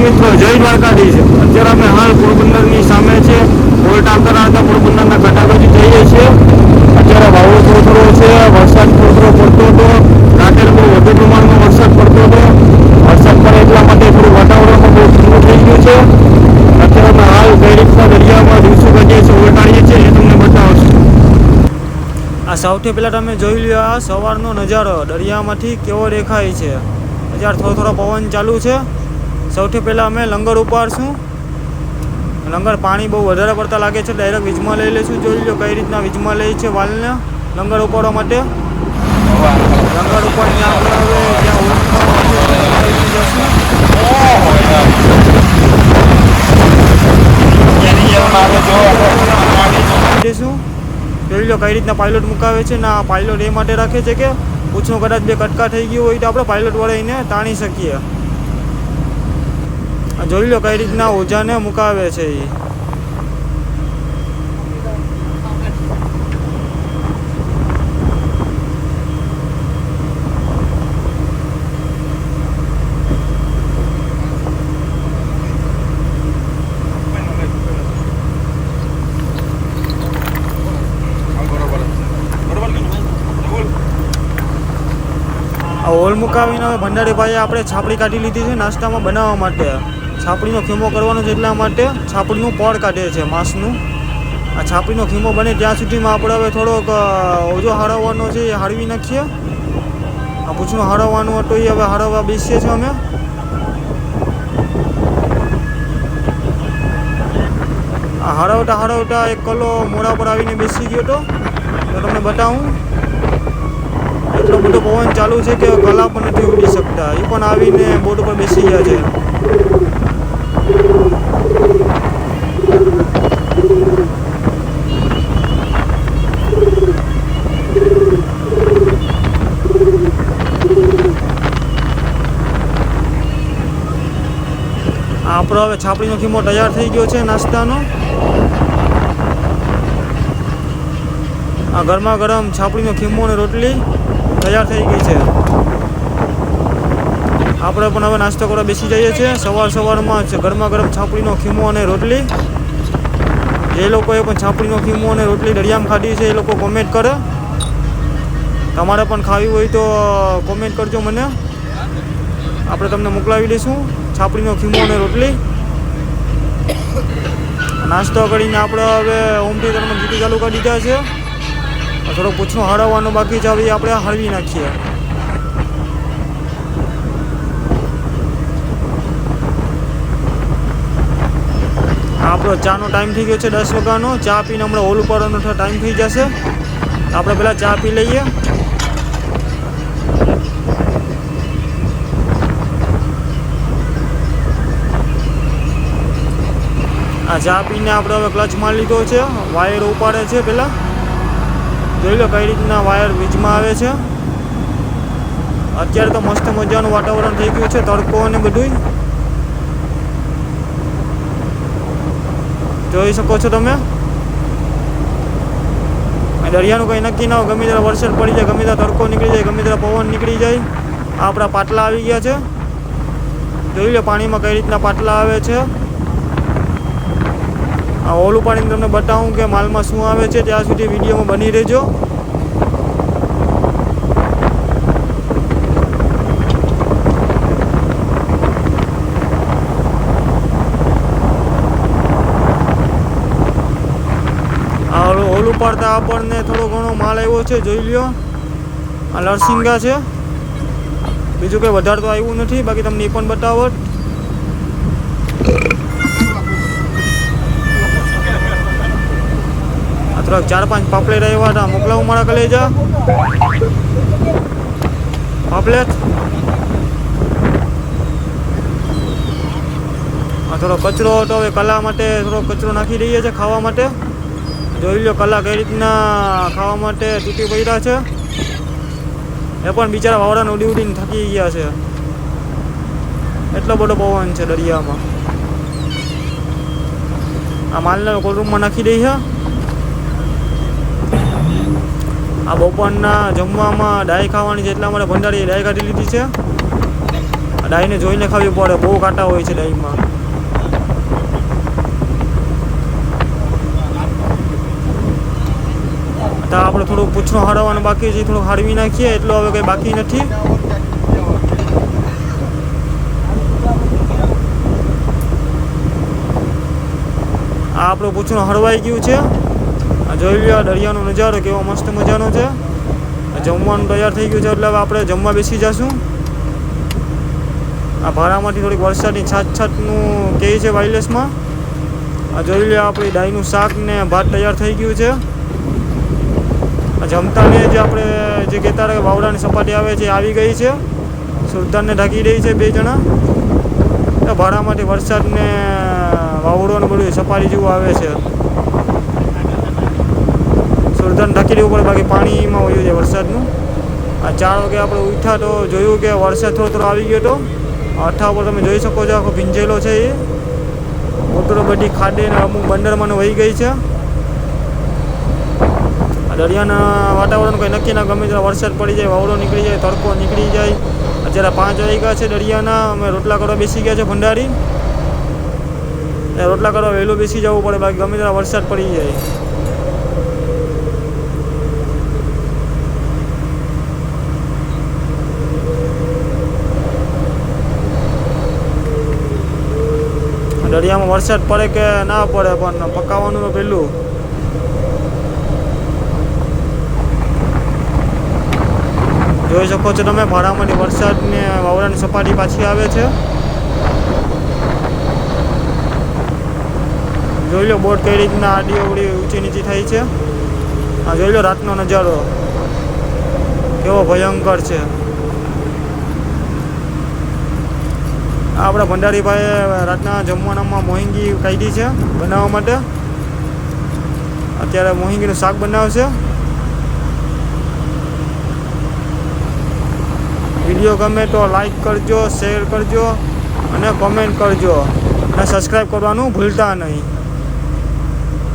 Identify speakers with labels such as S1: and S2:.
S1: મિત્રો, જય દ્વારકાધીશ. અત્યારે અમે હાલ પોરબંદરની સામે છે. ઓલ્ડ આંતરરાષ્ટ્રીય પોરબંદરના ઘાટાગોજી જઈએ છીએ. અત્યારે વાવો થોડો છે, વરસાદ થોડો પડતો હતો. રાત્રે બહુ વધુ પ્રમાણમાં વરસાદ પડતો હતો. વરસાદ પડે એટલા માટે થોડું વાતાવરણ બહુ ઠંડુ થઈ ગયું છે. અત્યારે અમે હાલ રીતના દરિયામાં દિવસો કાઢીએ છીએ ઉલટાડીએ છીએ. એ તમને બતાવશું. આ સૌથી પહેલાં તમે જોઈ લો આ સવારનો નજારો. દરિયામાંથી કેવો દેખાય છે. અત્યારે થોડો થોડો પવન ચાલુ છે. સૌથી પહેલાં અમે લંગર ઉપાડશું. લંગર પાણી બહુ વધારે પડતા લાગે છે ડાયરેક્ટ વીજમાં લઈ લઈશું. જોઈ લો કઈ રીતના વીજમાં લઈ છે વાલને લંગર ઉપાડવા માટે. લંગર ઉપાડીને આપણે હવે જોઈ લો કઈ રીતના પાયલોટ મુકાવે છે ને પાયલોટ એ માટે રાખે છે કે પૂછનું કદાચ બે કટકા થઈ ગયું હોય તો આપણે પાયલોટ વડે એને તાણી શકીએ. જોઈ લો કઈ રીતના ઓજાને મુકાવે છે એ હોલ મુકાવીને હવે ભંડારીભાઈએ આપણે છાપડી કાઢી લીધી છે નાસ્તામાં બનાવવા માટે. છાપડીનો ખીમો કરવાનો છે એટલા માટે છાપડીનું પડ કાઢે છે માંસનું. આ છાપડીનો ખીમો બને ત્યાં સુધીમાં આપણે હવે થોડોક ઓજો હળવવાનો છે એ હળવી નાખીએ. આ પૂછનું હળવવાનું હતું એ હવે હળવવા બેસીએ છીએ અમે. આ હળવતા હળવતા એક કલો મોડા પર આવીને બેસી ગયો હતો તો તમને બતાવું. એટલો બધો પવન ચાલુ છે કે કલા પણ નથી ઉડી શકતા? એ પણ આવીને બોટ ઉપર બેસી ગયા છે. આપણો હવે છાપડીનો ખીમો તૈયાર થઈ ગયો છે નાસ્તાનો. આ ગરમા ગરમ છાપડીનો ખીમો અને રોટલી. તૈયાર થઈ ગઈ છે. આપણે પણ હવે નાસ્તો કરવા બેસી જઈએ છીએ. સવાર સવારમાં ગરમા ગરમ છાપડીનો ખીમો અને રોટલી. જે લોકોએ પણ છાપડીનો ખીમો અને રોટલી દરિયામાં ખાધી છે, એ લોકો કોમેન્ટ કરે. તમારે પણ ખાવી હોય તો કોમેન્ટ કરજો મને. આપણે તમને મોકલાવી દઈશું છાપડીનો ખીમો અને રોટલી. નાસ્તો કરીને આપણે હવે ઓમટી તમને ગીટી ચાલુ કરી દીધા છે. થોડો પૂછનું હળવવાનું બાકી છે આપણે હળવી નાખીએ. આપણો ચાનો ટાઈમ થઈ ગયો છે દસ વાગ્યાનો. ચા પીને હમણાં હોલ ઉપર ટાઈમ થઈ જશે. આપણે પહેલાં ચા પી લઈએ. આ ચા પીને આપણે હવે ક્લચ મારી લીધો છે. વાયર ઉપાડે છે પહેલાં જોઈ લો કઈ રીતના વાયર વીજમાં આવે છે. અત્યારે તો મસ્ત મજાનું વાતાવરણ થઈ ગયું છે, તડકો અને બધું જોઈ શકો છો તમે? દરિયાનું કંઈ નક્કી ના હોય, ગમે ત્યારે વરસાદ પડી જાય, ગમે ત્યારે તડકો નીકળી જાય, ગમે ત્યારે પવન નીકળી જાય, આપણા પાટલા આવી ગયા છે. જોઈ લો પાણીમાં કઈ રીતના પાટલા આવે છે. ઓલું પાણી તમને બતાવું કે માલમાં શું આવે છે, ત્યાં સુધી વિડીયોમાં બની રહેજો. ઓલું પાડતા આપણને થોડો ઘણો માલ આવ્યો છે, જોઈ લ્યો. આ લરસિંગા છે. બીજું કંઈ વધારે તો આવ્યું નથી, બાકી તમને એ પણ બતાવો થોડાક ચાર પાંચ પાપલેટ આવ્યા હતા. મોકલાવું મારા કલેજા? પાપલેટ? થોડો કચરો હતો. હવે કલા માટે થોડો કચરો નાખી દઈએ છે ખાવા માટે. જોઈ લો કલા કઈ રીતના ખાવા માટે તૂટી પડ્યા છે. એ પણ બિચારા વાવડાને ઉડી ઉડીને થકી ગયા છે. એટલો બધો પવન છે દરિયામાં. આ માલને કોલરૂમમાં નાખી દઈ છે આ બપોરના જમવામાં ડાય ખાવાની છે એટલા માટે ભંડારી ડાય કાઢી લીધી છે. ડાયને જોઈને ખાવી પડે, બહુ કાંટા હોય છે ડાયમાં તો આપણે થોડું પૂછણું હાડવાનું બાકી છે થોડું હાડવી નાખીએ, એટલું હવે કંઈ બાકી નથી. આ આપણું પૂછણું હળવાઈ ગયું છે. આ જોઈ લ્યો દરિયાનો નજારો, કેવો મસ્ત મજાનો છે. જમવાનું તૈયાર થઈ ગયું છે, એટલે આપણે જમવા બેસી જશું. આ ભાડામાંથી થોડીક વરસાદની છાત છાતનું કહે છે વાયરલેસમાં આ જોઈ લ્યો, આપણી ડાઈનું શાક ને ભાત તૈયાર થઈ ગયું છે. આ જમતાને જે આપણે જે કહેતા હતા કે વાવડાની સપાટી આવે છે આવી ગઈ છે. સુલતાનને ઢાંકી રહી છે બે જણા. ભાડામાંથી વરસાદને વાવડો ને બધું સપાટી જેવું આવે છે. સુલતાન ઢાંકી દેવું પડે બાકી પાણીમાં વયું છે વરસાદનું. આ ચાર વાગે આપણે ઉઠ્યા તો જોયું કે વરસાદ થોડો થોડો આવી ગયો હતો અઠા ઉપર તમે જોઈ શકો છો આખો ભીંજેલો છે એ. મોટરો બધી ખાડે ને અમુક બંદરમાં વહી ગઈ છે. દરિયાના વાતાવરણ કંઈ નક્કી ના ગમે ત્યારે વરસાદ પડી જાય, વાવડો નીકળી જાય, તડકો નીકળી જાય. અત્યારે પાંચ વાગ્યા છે દરિયાના, અમે રોટલા કરવા બેસી ગયા છે ભંડારી. રોટલા કરવા વહેલું બેસી જવું પડે, બાકી ગમે ત્યારે વરસાદ પડી જાય. દરિયામાં વરસાદ પડે કે ના પડે, પણ પકાવવાનું તો પહેલું જોઈ શકો છો તમે ભાડામાંથી વરસાદને વાવરાની સપાટી પાછી આવે છે. જોઈ લો બોટ કઈ રીતના આડી અવડી ઊંચી નીચી થાય છે. આ જોઈ લો રાતનો નજારો. કેવો ભયંકર છે. આપણા ભંડારીભાઈએ રાતના જમવાનામાં મોહિંગી કાઢી છે બનાવવા માટે. અત્યારે મોહિંગીનું શાક બનાવશે. વીડિયો ગમે તો લાઈક કરજો શેર કરજો અને કોમેન્ટ કરજો. અને સબસ્ક્રાઈબ કરવાનું ભૂલતા નહીં.